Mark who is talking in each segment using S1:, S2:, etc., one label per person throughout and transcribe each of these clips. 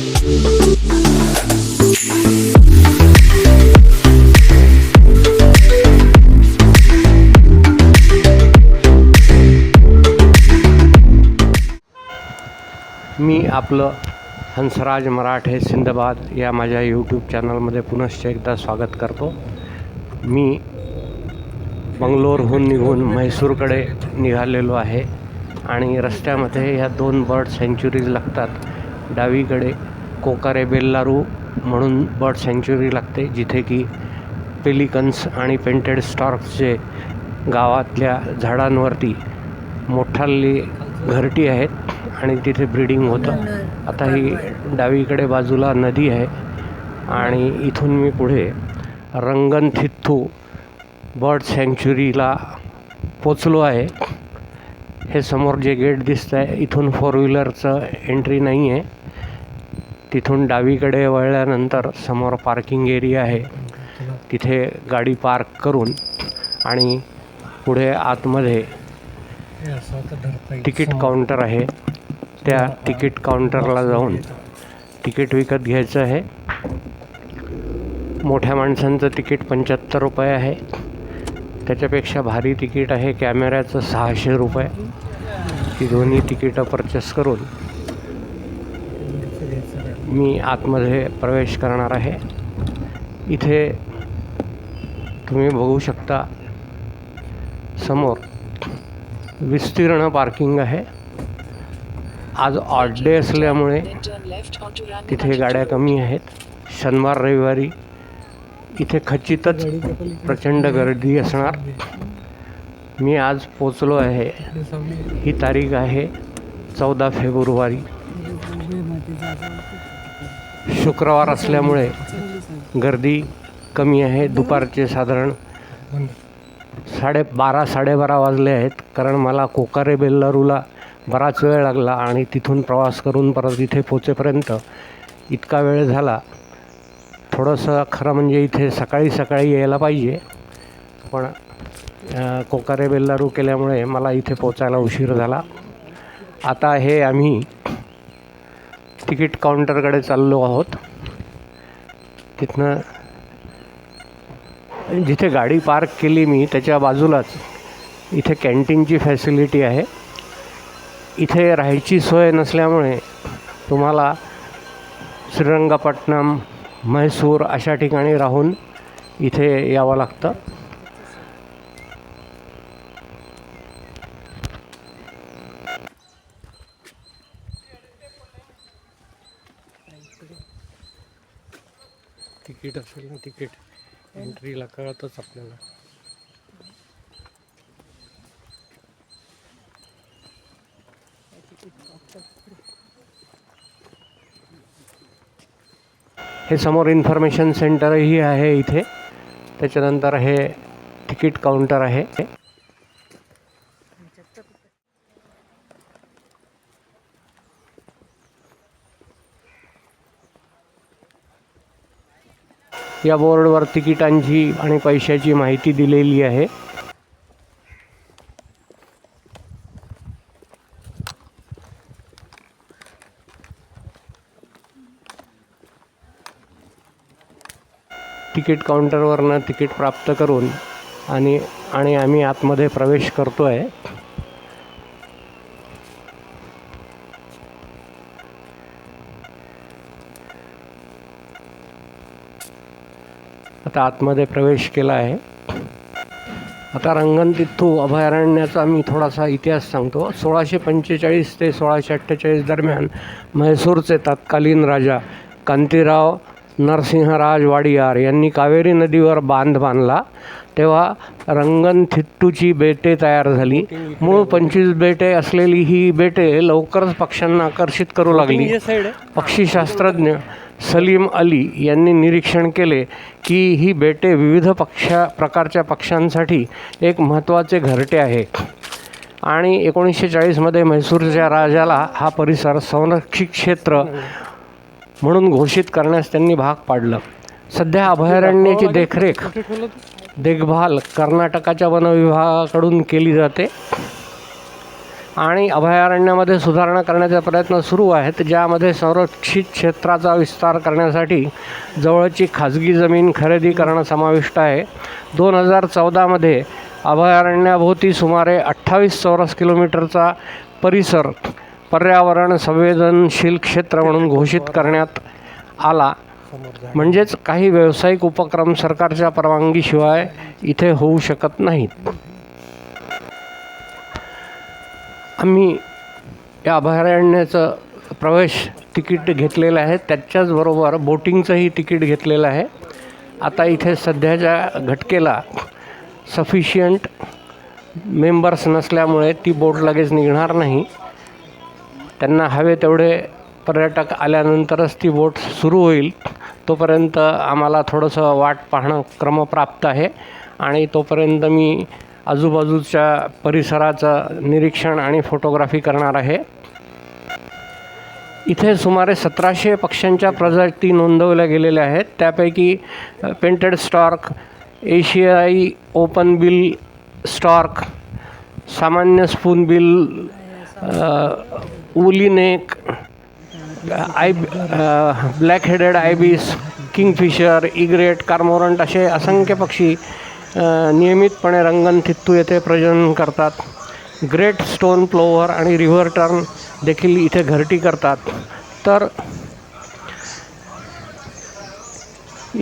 S1: मी आपलं हंसराज मराठे सिंदबाद या माझ्या यूट्यूब चॅनलमध्ये पुनश्च एकदा स्वागत करतो. मी बंगलोरहून निघून म्हैसूरकडे निघालेलो आहे आणि रस्त्यामध्ये ह्या दोन बर्ड सेंच्युरीज लागतात. डावीकडे कोकारे बेल्लारू म्हणून बर्ड सँच्युरी लागते जिथे की पेलिकन्स आणि पेंटेड स्टॉर्क्सचे गावातल्या झाडांवरती मोठाली घरटी आहेत आणि तिथे ब्रीडिंग होतं. आता ही डावीकडे बाजूला नदी आहे आणि इथून मी पुढे रंगनथित्थू बर्ड सँच्युरीला पोचलो आहे. हे समोर जे गेट दिसतं आहे इथून फोर व्हीलरचं एंट्री नाही आहे तिथून डावीकडे वळल्यानंतर समोर पार्किंग एरिया आहे. तिथे गाडी पार्क करून आणि पुढे आतमध्ये तिकीट काउंटर आहे. त्या तिकीट काउंटरला जाऊन तिकीट विकत घ्यायचं आहे. मोठ्या माणसांचं तिकीट पंच्याहत्तर रुपये आहे. त्याच्यापेक्षा भारी तिकीट आहे. कॅमेऱ्याचं सहाशे रुपये. ही दोन्ही तिकीटं परचेस करून मी आतमध्ये प्रवेश करणार आहे. इथे तुम्ही बघू शकता समोर विस्तीर्ण पार्किंग आहे. आज ऑड डे असल्यामुळे तिथे गाड्या कमी आहेत. शनिवार रविवारी इथे खचितच प्रचंड गर्दी असणार. मी आज पोचलो आहे. ही तारीख आहे चौदा फेब्रुवारी. शुक्रवार असल्यामुळे गर्दी कमी आहे. दुपारचे साधारण साडे बारा साडेबारा वाजले आहेत. कारण मला कोकारे बेल्लारूला बराच वेळ लागला आणि तिथून प्रवास करून परत इथे पोचेपर्यंत इतका वेळ झाला. थोडंसं खरं म्हणजे इथे सकाळी सकाळी यायला पाहिजे. पण कोकारे बेल्लारू केल्यामुळे मला इथे पोचायला उशीर झाला. आता हे आम्ही तिकीट काउंटरकडे चाललो आहोत. तिथनं जिथे गाडी पार्क केली मी त्याच्या बाजूलाच इथे कॅन्टीनची फॅसिलिटी आहे. इथे राहायची सोय नसल्यामुळे तुम्हाला श्रीरंगपट्टणम म्हैसूर अशा ठिकाणी राहून इथे यावं लागतं. तिकीट असेल ना तिकीट एंट्रीला कळतच आपल्याला. हे समोर इन्फॉर्मेशन सेंटरही आहे इथे. त्याच्यानंतर हे तिकीट काउंटर आहे. या बोर्डवर तिकिटांची आणि पैशाची माहिती दिलेली आहे. तिकीट काउंटरवरनं तिकीट प्राप्त करून आणि आणि आम्ही आतमध्ये प्रवेश करतो आहे आता आतमध्ये प्रवेश केला आहे. आता रंगनतिथू अभयारण्याचा मी थोडासा इतिहास सांगतो. सोळाशे पंचेचाळीस ते सोळाशे अठ्ठेचाळीस दरम्यान म्हैसूरचे तत्कालीन राजा कांतीराव नरसिंहराज वाडियार यांनी कावेरी नदीवर बांध बांधला. तेव्हा रंगनथिट्टूची बेटे तयार झाली. मूळ पंचवीस बेटे असलेली ही बेटे लवकरच पक्ष्यांना आकर्षित करू लागली. पक्षीशास्त्रज्ञ सलीम अली यांनी निरीक्षण केले की ही बेटे विविध पक्षा प्रकारच्या पक्ष्यांसाठी एक महत्त्वाचे घरटे आहे. आणि एकोणीसशे चाळीसमध्ये म्हैसूरच्या राजाला हा परिसर संरक्षित क्षेत्र म्हणून घोषित करण्यास त्यांनी भाग पाडलं. सध्या अभयारण्याची देखरेख देखभाल कर्नाटकाच्या वनविभागाकडून केली जाते. आणि अभयारण्यामध्ये सुधारणा करण्याचे प्रयत्न सुरू आहेत ज्यामध्ये संरक्षित क्षेत्राचा विस्तार करण्यासाठी जवळची खाजगी जमीन खरेदी करणं समाविष्ट आहे. दोन हजार चौदामध्ये अभयारण्याभोवती सुमारे अठ्ठावीस चौरस किलोमीटरचा परिसर पर्यावरण संवेदनशील क्षेत्र म्हणून घोषित करण्यात आला. म्हणजेच काही व्यावसायिक उपक्रम सरकारच्या परवानगीशिवाय इथे होऊ शकत नाहीत. आम्ही या अभयारण्याचं प्रवेश तिकीट घेतलेलं आहे. त्याच्याचबरोबर बोटिंगचंही तिकीट घेतलेलं आहे. आता इथे सध्याच्या घटकेला सफिशियंट मेंबर्स नसल्यामुळे ती बोट लगेच निघणार नाही. त्यांना हवे तेवढे पर्यटक आल्यानंतरच ती बोट सुरू होईल. तोपर्यंत आम्हाला थोडंसं वाट पाहणं क्रमप्राप्त आहे. आणि तोपर्यंत मी आजूबाजूच्या परिसराचं निरीक्षण आणि फोटोग्राफी करणार आहे. इथे सुमारे सतराशे पक्ष्यांच्या प्रजाती नोंदवल्या गेलेल्या आहेत. त्यापैकी पेंटेड स्टॉर्क एशियाई ओपन बिल स्टॉर्क सामान्य spoon bill उलिनेक I black headed ibis kingfisher egret cormorant असे असंख्य पक्षी नियमितपणे नियमितपणे रंगनथित्तू येथे प्रजनन करतात. ग्रेट स्टोन प्लोवर आणि रिव्हर टर्न देखील इथे घरटी करतात. तर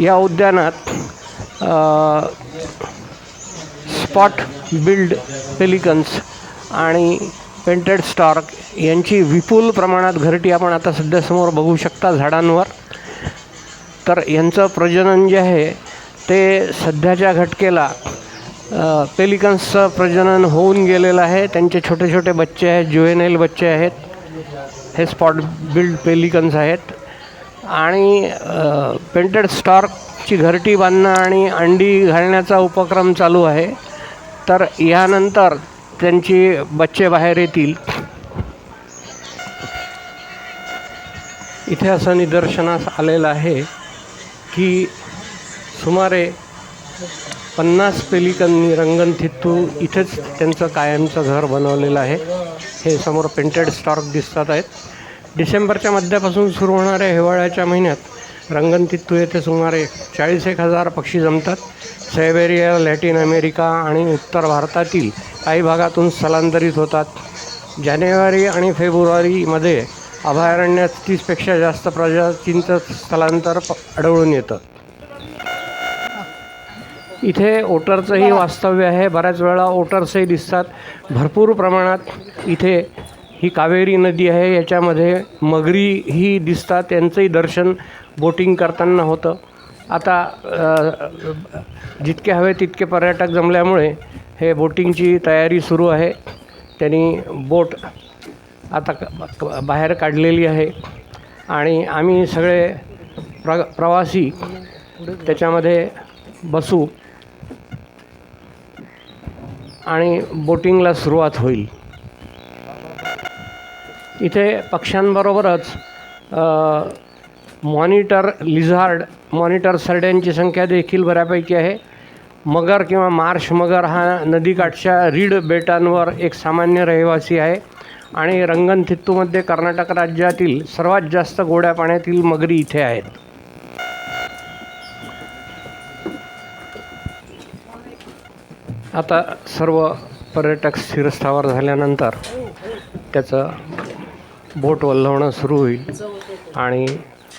S1: या उद्यानात स्पॉट बिल्ड पेलिकन्स आणि पेंटेड स्टॉर्क यांची विपुल प्रमाणात घरटी आपण आता सध्या समोर बघू शकता झाडांवर. तर यांचं प्रजनन जे आहे ते सध्याच्या घटकेला पेलिकन्सचं प्रजनन होऊन गेलेलं आहे. त्यांचे छोटे छोटे बच्चे आहेत जुएनेल बच्चे आहेत. हे स्पॉट बिल्ड पेलिकन्स आहेत. आणि पेंटेड स्टॉर्कची घरटी बांधणं आणि अंडी घालण्याचा उपक्रम चालू आहे. तर यानंतर त्यांची बच्चे बाहेर येतील. इथे असं निदर्शनास आलेलं आहे की सुमारे पन्नास पेलिकांनी रंगनथित्तू इथेच त्यांचं कायमचं घर बनवलेलं आहे. हे समोर पेंटेड स्टॉर्क दिसतात आहेत. डिसेंबरच्या मध्यापासून सुरू होणाऱ्या हिवाळ्याच्या महिन्यात रंगनतित्तू येथे सुमारे चाळीस एक हजार पक्षी जमतात. सायबेरिया लॅटिन अमेरिका आणि उत्तर भारतातील काही भागातून स्थलांतरित होतात. जानेवारी आणि फेब्रुवारीमध्ये अभयारण्यात तीसपेक्षा जास्त प्रजातींचं स्थलांतर प- आढळून येतं. इथे ओटरचंही वास्तव्य आहे. बऱ्याच वेळा ओटर्सही दिसतात. भरपूर प्रमाणात इथे ही कावेरी नदी आहे. याच्यामध्ये मगरी ही दिसतात. त्यांचंही दर्शन बोटिंग करताना होतं. आता जितके हवे तितके पर्यटक जमल्यामुळे हे बोटिंगची तयारी सुरू आहे. त्यांनी बोट आता बाहेर काढलेली आहे. आणि आम्ही सगळे प्र प्रवासी त्याच्यामध्ये बसू. आणि बोटिंगला सुरुवात होईल. इथे पक्ष्यांबरोबरच मॉनिटर लिझार्ड मॉनिटर सरड्यांची संख्या देखील बऱ्यापैकी आहे. मगर किंवा मार्श मगर हा नदीकाठच्या रीड बेटांवर एक सामान्य रहिवासी आहे. आणि रंगनथित्तूमध्ये कर्नाटक राज्यातील सर्वात जास्त गोड्या पाण्यातील मगरी इथे आहेत. आता सर्व पर्यटक स्थिरस्थावर झाल्यानंतर त्याचं बोट वल्हवणं सुरू होईल आणि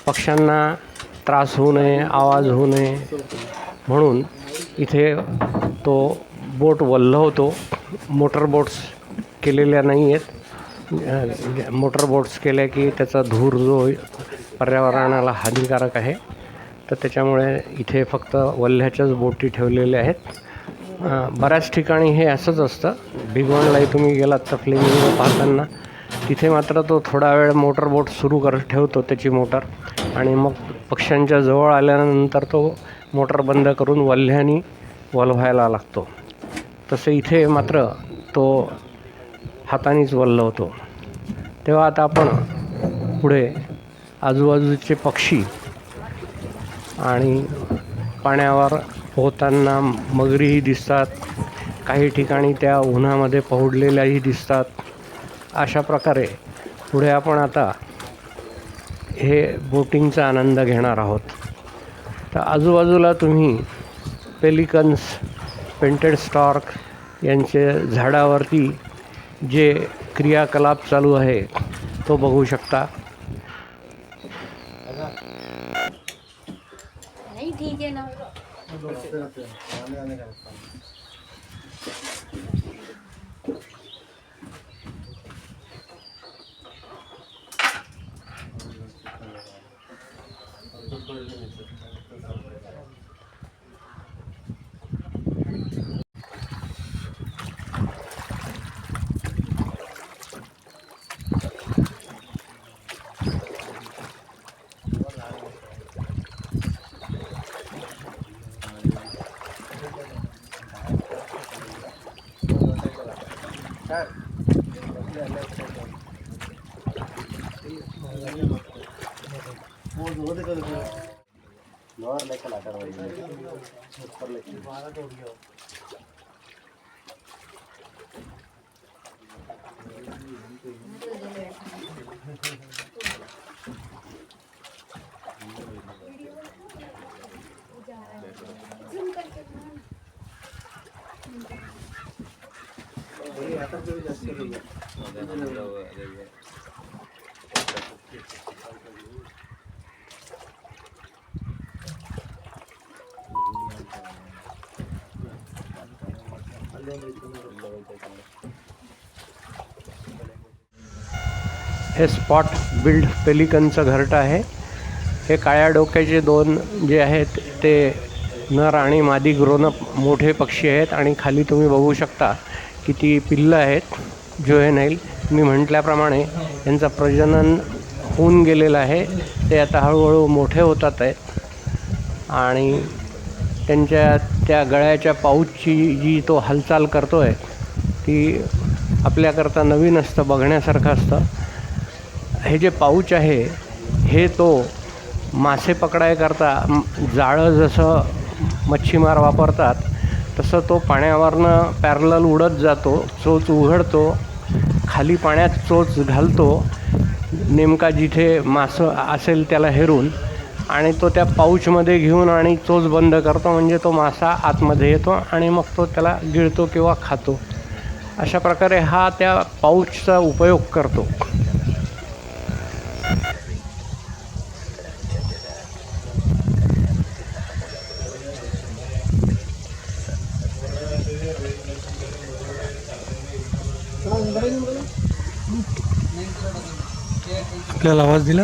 S1: पक्ष्यांना त्रास होऊ नये आवाज होऊ नये म्हणून इथे तो बोट वल्हवतो मोटर बोट्स केलेल्या नाही आहेत. मोटर बोट्स केल्या की त्याचा धूर जो पर्यावरणाला हानिकारक आहे. तर त्याच्यामुळे इथे फक्त वल्ह्याच्याच बोटी ठेवलेल्या आहेत. बऱ्याच ठिकाणी हे असंच असतं. भिगवणलाही तुम्ही गेलात तर फ्लेमिंगो पाहताना. तिथे मात्र तो थोडा वेळ मोटर बोट सुरू कर ठेवतो त्याची मोटर आणि मग पक्ष्यांच्या जवळ आल्यानंतर तो मोटर बंद करून वल्ह्यानी वलवायला लागतो. तसे इथे मात्र तो हातानेच वल्लवतो तेव्हा आता आपण पुढे आजूबाजूचे पक्षी आणि पाण्यावर पोहताना मगरीही दिसतात. काही ठिकाणी त्या उन्हामध्ये पहुडलेल्याही दिसतात. अशा प्रकारे पुढे आपण आता हे बोटिंगचा आनंद घेणार आहोत. तर आजूबाजूला तुम्ही पेलिकन्स पेंटेड स्टॉर्क यांचे झाडावरती जे क्रियाकलाप चालू आहे तो बघू शकता.
S2: どなるほど。
S1: లోవర్ లెక్కలు అక్కడ సూపర్ లెక్కలు బాగా हे स्पॉट बिल्ड पेलिकनचं घरट आहे. हे काळ्या डोक्याचे दोन जे आहेत ते नर आणि मादी ग्रोनप मोठे पक्षी आहेत आणि खाली तुम्ही बघू शकता. किती पिल्लं आहेत जोहेनाईल मी म्हटल्याप्रमाणे यांचं प्रजनन होऊन गेलेलं आहे. ते आता हळूहळू मोठे होतात आहेत. आणि त्यांच्या त्या गळ्याच्या पाऊचची जी तो हालचाल करतो आहे ती आपल्याकरता नवीन असतं बघण्यासारखं असतं. हे जे पाऊच आहे हे तो मासे पकडायकरता जाळं जसं मच्छीमार वापरतात तसं तो पाण्यावरनं पॅरलल उडत जातो चोच उघडतो खाली पाण्यात चोच घालतो नेमका जिथे मासं असेल त्याला हेरून आणि तो त्या पाऊचमध्ये घेऊन आणि चोच बंद करतो म्हणजे तो मासा आतमध्ये येतो आणि मग तो त्याला गिळतो किंवा खातो. अशा प्रकारे हा त्या पाऊचचा उपयोग करतो.
S3: आपल्याला आवाज दिला?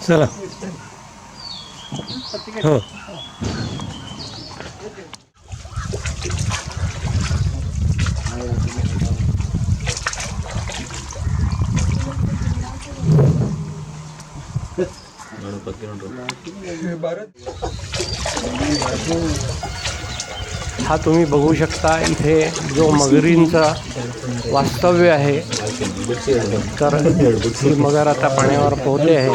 S1: चला. हो. हा तुम्ही बघू शकता इथे जो मगरींचा वास्तव्य आहे. तर ही मगर आता पाण्यावर पोहते आहे.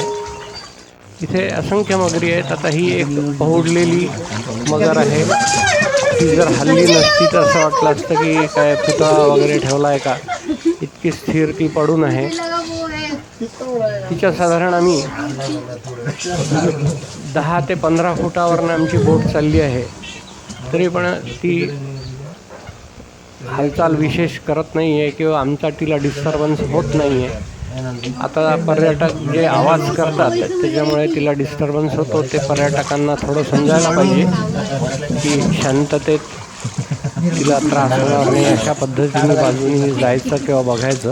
S1: इथे असंख्य मगरी आहेत. आता ही एक पहुडलेली मगर आहे. ती जर हल्ली नसती तर असं वाटलं असतं की काय पुतळा वगैरे ठेवला आहे का? इतकी स्थिर ती पडून आहे. तिच्या साधारण आम्ही दहा ते पंधरा फुटावरनं आमची बोट चालली आहे. तरी पण ती हालचाल विशेष करत नाही आहे किंवा आमचा तिला डिस्टर्बन्स होत नाही आहे आता पर्यटक जे आवाज करतात त्याच्यामुळे तिला डिस्टर्बन्स होतो. ते पर्यटकांना थोडं समजायला पाहिजे की शांततेत तिला त्रास होणार नाही अशा पद्धतीने बाजूने जायचं किंवा बघायचं.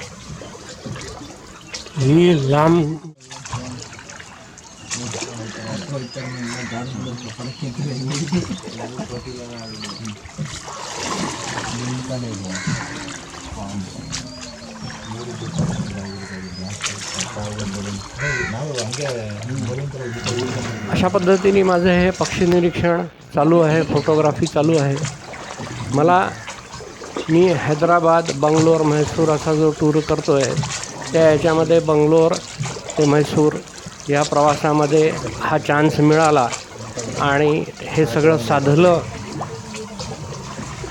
S2: ही
S1: लांब अशा पद्धतीने माझं हे पक्षी निरीक्षण चालू आहे फोटोग्राफी चालू आहे. मला मी हैदराबाद बंगलोर म्हैसूर असा जो टूर करतो आहे त्या याच्यामध्ये बंगलोर ते म्हैसूर या प्रवासामध्ये हा चान्स मिळाला. आणि हे सगळं साधलं.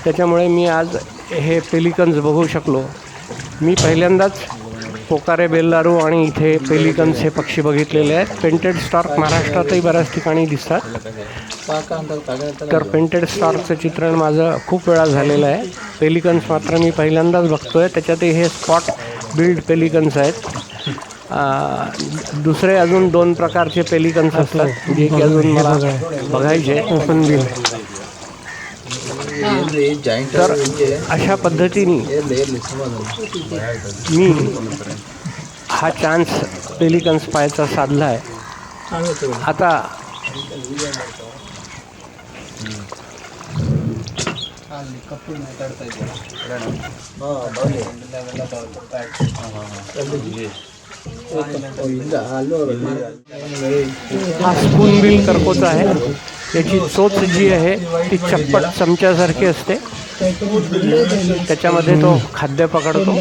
S1: त्याच्यामुळे मी आज हे पेलिकन्स बघू शकलो. मी पहिल्यांदाच पोकारे बेल्लारू आणि इथे पेलिकन्स हे पक्षी बघितलेले आहेत. पेंटेड स्टार्क महाराष्ट्रातही बऱ्याच ठिकाणी दिसतात. तर पेंटेड स्टार्कचं चित्रण माझं खूप वेळा झालेलं आहे. पेलिकन्स मात्र मी पहिल्यांदाच बघतो आहे त्याच्यातही हे स्पॉट बिल्ड पेलिकन्स आहेत. दुसरे अजून दोन प्रकारचे पेलिकन्स असतात जे की अजून मला बघायचे ओपन बिल तर अशा पद्धतीने मी हा चान्स पेलिकन्स पाहायचा साधला आहे. आता
S3: ಹಾ ಬನ್ನಿ ಹಿಂಗ ಅಲ್ಲೂ
S1: हा स्पून बिल करकोचा आहे याची चोच जी आहे ती चप्पट चमच्यासारखी असते त्याच्यामध्ये तो खाद्य पकडतो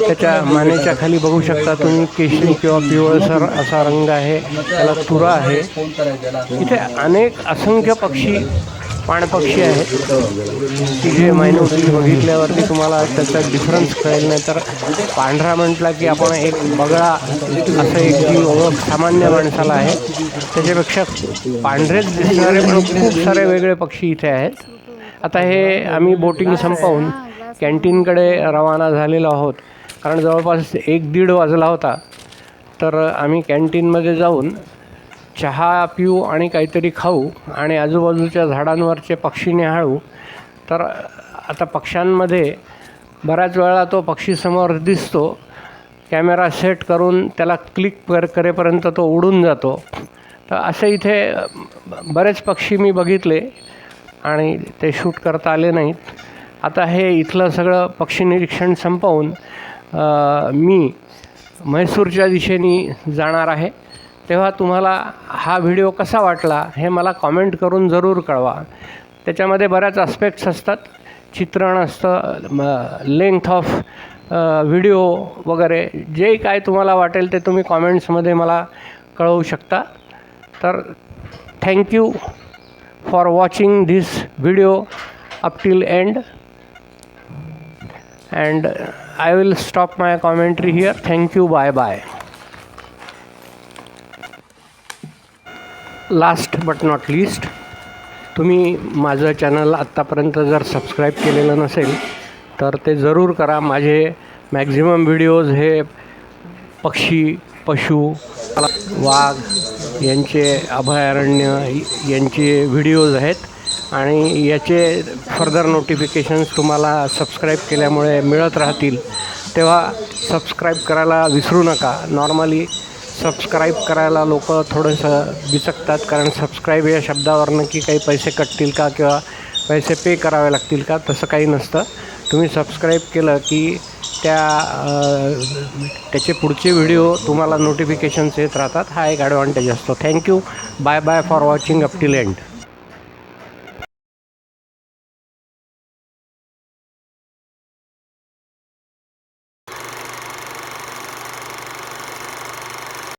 S1: त्याच्या मानेच्या खाली बघू शकता तुम्ही केशरी किंवा पिवळसर असा रंग आहे त्याला तुरा आहे इथे अनेक असंख्य पक्षी पाणपक्षी आहेत की जे मायनोटली बघितल्यावरती तुम्हाला त्याचा डिफरन्स कळेल नाही तर पांढरा म्हटला की आपण एक बगळा असं एक जी ओळख सामान्य माणसाला आहे. त्याच्यापेक्षा पांढरेच दिसणारे पण खूप सारे वेगळे पक्षी इथे आहेत. आता हे आम्ही बोटिंग संपवून कॅन्टीनकडे रवाना झालेलो आहोत. कारण जवळपास एक दीड वाजला होता. तर आम्ही कॅन्टीनमध्ये जाऊन चहा पिऊ आणि काहीतरी खाऊ आणि आजूबाजूच्या झाडांवरचे पक्षी निहाळू. तर आता पक्ष्यांमध्ये बऱ्याच वेळा तो पक्षी समोर दिसतो. कॅमेरा सेट करून त्याला क्लिक कर करेपर्यंत तो उडून जातो. तर असे इथे बरेच पक्षी मी बघितले आणि ते शूट करता आले नाहीत. आता हे इथलं सगळं पक्षी निरीक्षण संपवून मी म्हैसूरच्या दिशेने जाणार आहे. तेव्हा तुम्हाला हा व्हिडिओ कसा वाटला हे मला कॉमेंट करून जरूर कळवा. त्याच्यामध्ये बऱ्याच आस्पेक्ट्स असतात. चित्रण असतं लेंथ ऑफ व्हिडिओ वगैरे. जे काय तुम्हाला वाटेल ते तुम्ही कॉमेंट्समध्ये मला कळवू शकता. तर thank you for watching this video up till end and I will stop my commentary here thank you bye bye last but not least तुम्ही माझं चॅनल आत्तापर्यंत जर सबस्क्राईब केलेलं नसेल तर ते जरूर करा. माझे मॅक्झिमम व्हिडिओज हे पक्षी पशु वाघ यांचे अभयारण्य यांचे व्हिडिओज आहेत. आणि याचे फर्दर नोटिफिकेशन्स तुम्हाला सबस्क्राईब केल्यामुळे मिळत राहतील. तेव्हा सबस्क्राईब करायला विसरू नका. नॉर्मली सबस्क्राईब करायला लोक थोडंसं बिचकतात कारण सबस्क्राईब या शब्दावरनं की काही पैसे कटतील का किंवा पैसे पे करावे लागतील का तसं काही नसतं. तुम्ही सबस्क्राईब केलं की त्या त्याचे पुढचे व्हिडिओ तुम्हाला नोटिफिकेशन्स येत राहतात. हा एक ॲडव्हान्टेज असतो. Thank you bye bye for watching up till end